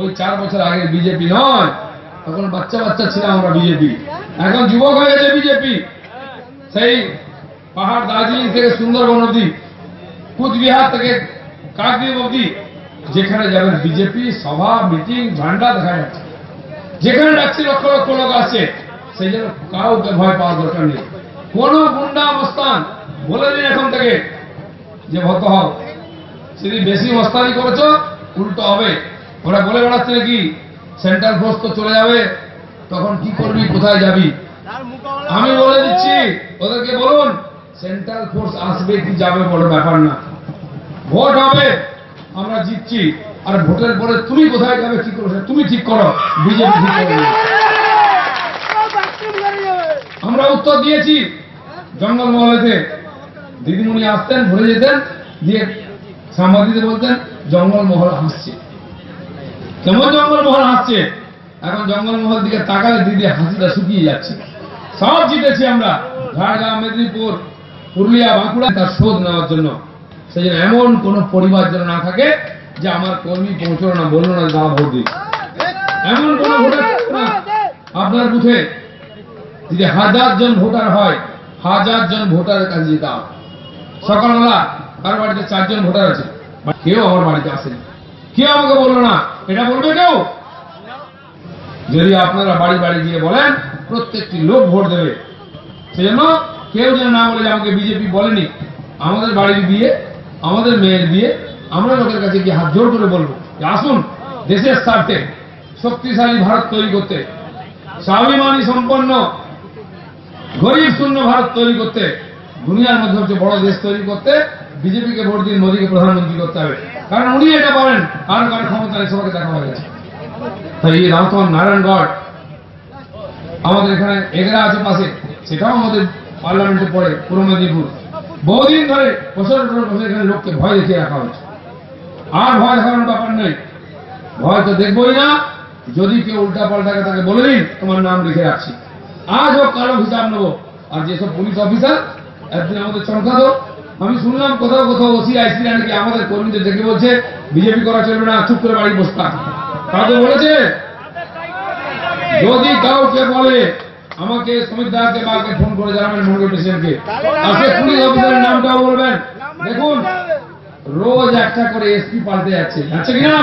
ওই চার বছর আগে বিজেপি নয়, তখন বাচ্চা বাচ্চা ছিলাম আমরা বিজেপি। এখন যুবক হয়ে গেছে বিজেপি। সেই পাহাড় দার্জিলিং থেকে সুন্দরবন অব্দি কুচবিহার থেকে কাকদ্বীপ অব্দি যেখানে যাবেন বিজেপি, সভা, মিটিং, ঝান্ডা দেখা যাচ্ছে। যেখানে যাচ্ছি লক্ষ লক্ষ লোক আসছে, সেই জন্য কাউকে ভয় পাওয়ার দরকার নেই। কোন গুন্ডা অবস্থান বলে দিন এখন থেকে যে ভত হও। যদি বেশি মস্তানি করেছ, উল্টো হবে। ওরা বলে বেড়াচ্ছে নাকি সেন্ট্রাল ফোর্স তো চলে যাবে, তখন কি করবি, কোথায় যাবি? আমি বলে দিচ্ছি, ওদেরকে বলুন সেন্ট্রাল ফোর্স আসবে কি যাবে বড় ব্যাপার না। ভোট হবে, আমরা জিতছি। আর ভোটের পরে তুমি কোথায় যাবে, কি করবে তুমি ঠিক করো, বিজেপি ঠিক করবে আমরা উত্তর দিয়েছি জঙ্গলমহলেতে দিদিমণি আসতেন ভরে যেতেন দিয়ে সাংবাদিকদের বলতেন জঙ্গলমহল হাসছে কেমন জঙ্গলমহল হাসছে। এখন জঙ্গলমহল দিকে তাকালে দিদি হাসিটা শুকিয়ে যাচ্ছে। সব জিতেছি আমরা। ঝাড়গ্রাম, মেদিনীপুর, পুরুলিয়া, বাঁকুড়া তার শোধ নেওয়ার জন্য। সেই জন্য এমন কোন পরিবার যেন না থাকে যে আমার কর্মী পৌঁছলো না, বলল না দাদা ভোট দিই এমন কোন ভোটার আপনার বুথে যদি হাজার জন ভোটার হয়, হাজার জন ভোটারের কাছে যেতাম সকালবেলা কারও বাড়িতে চারজন ভোটার আছে। কেউ আমার বাড়িতে আসেনি। কেউ আমাকে বলল না? এটা বলবে কেউ? যদি আপনারা বাড়ি বাড়ি গিয়ে বলেন, প্রত্যেকটি লোক ভোট দেবে। সেজন্য কেউ যেন না বলে আমাকে বিজেপি বলেনি। আমাদের বাড়ির বিয়ে, আমাদের মেয়ের বিয়ে, আমরা লোকের কাছে গিয়ে হাত জোর করে বলব যে আসুন, দেশের স্বার্থে শক্তিশালী ভারত তৈরি করতে, স্বাভিমানী সম্পন্ন, গরিব শূন্য ভারত তৈরি করতে, দুনিয়ার মধ্যে সবচেয়ে বড় দেশ তৈরি করতে, বিজেপিকে ভোট দিন মোদীকে প্রধানমন্ত্রী করতে হবে। কারণ উনি এটা পারেন আর কারও ক্ষমতা সবাইকে দেখা হয়ে গেছে। তাই এই রামথন নারায়ণগড় আমাদের এখানে এগরা আছে পাশে, সেটাও আমাদের পার্লামেন্টে পড়ে, পূর্ব মেদিনীপুর। বহুদিন ধরে বছর বছর বছর এখানে লোককে ভয় দেখিয়ে রাখা হয়েছে। আর ভয় দেখানোর ব্যাপার নেই। ভয় তো দেখবই না, যদি কেউ উল্টা পাল্টাকে তাকে বলে দিন তোমার নাম লিখে রাখছি। আজ হোক কারও হিসাব নেব। আর যেসব পুলিশ অফিসার, একদিন আমাদের চমকাতো আমি শুনলাম কোথাও কোথাও ওসি, আইসি নাকি আমাদের কর্মীদের দেখে বলছে, বিজেপি করা চলবে না, চুপ করে বাড়ি বসতে কাউকে বলেছে, যদি কাউকে বলে, আমাকে সমিত দাকে বাকে ফোন করে জানাবেন মন্ডল প্রেসিডেন্টকে আজকে পুলিশ অফিসারের নামটাও বলবেন। দেখুন, রোজ একটা করে এসপি পাল্টে যাচ্ছে। যাচ্ছে কিনা?